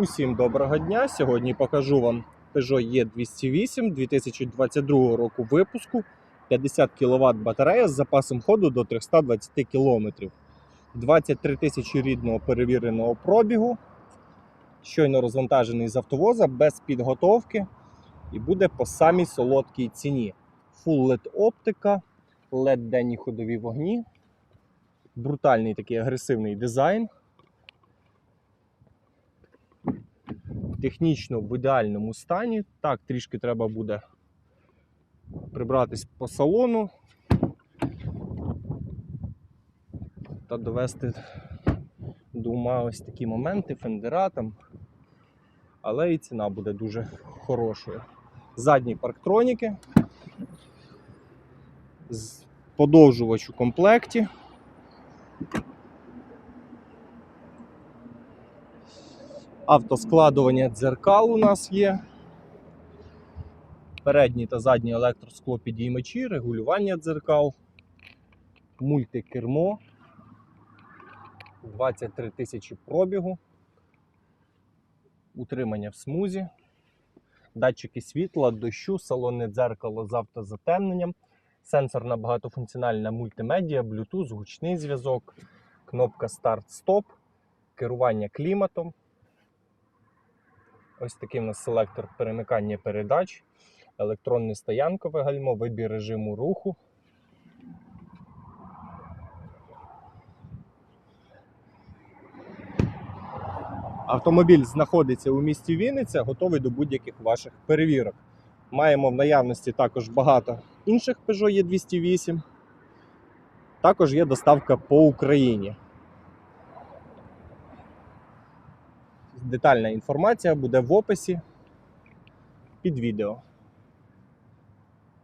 Усім доброго дня! Сьогодні покажу вам Peugeot E208 2022 року випуску. 50 кВт батарея з запасом ходу до 320 км. 23 тисячі рідного перевіреного пробігу. Щойно розвантажений з автовоза без підготовки і буде по самій солодкій ціні. Full LED оптика, LED денні ходові вогні, брутальний такий агресивний дизайн. Технічно в ідеальному стані. Так, трішки треба буде прибратись по салону та довести до ума ось такі моменти, фендера там. Але і ціна буде дуже хорошою. Задні парктроніки. Подовжувач у комплекті. Автоскладування дзеркал у нас є. Передні та задні електросклопідіймачі, регулювання дзеркал, мультикермо, 23 тисячі пробігу, утримання в смузі, датчики світла, дощу, салонне дзеркало з автозатемненням, сенсорна багатофункціональна мультимедіа, Bluetooth, гучний зв'язок, кнопка старт-стоп, керування кліматом. Ось такий у нас селектор перемикання передач, електронне стоянкове гальмо, вибір режиму руху. Автомобіль знаходиться у місті Вінниця, готовий до будь-яких ваших перевірок. Маємо в наявності також багато інших Peugeot E208. Також є доставка по Україні. Детальна інформація буде в описі під відео.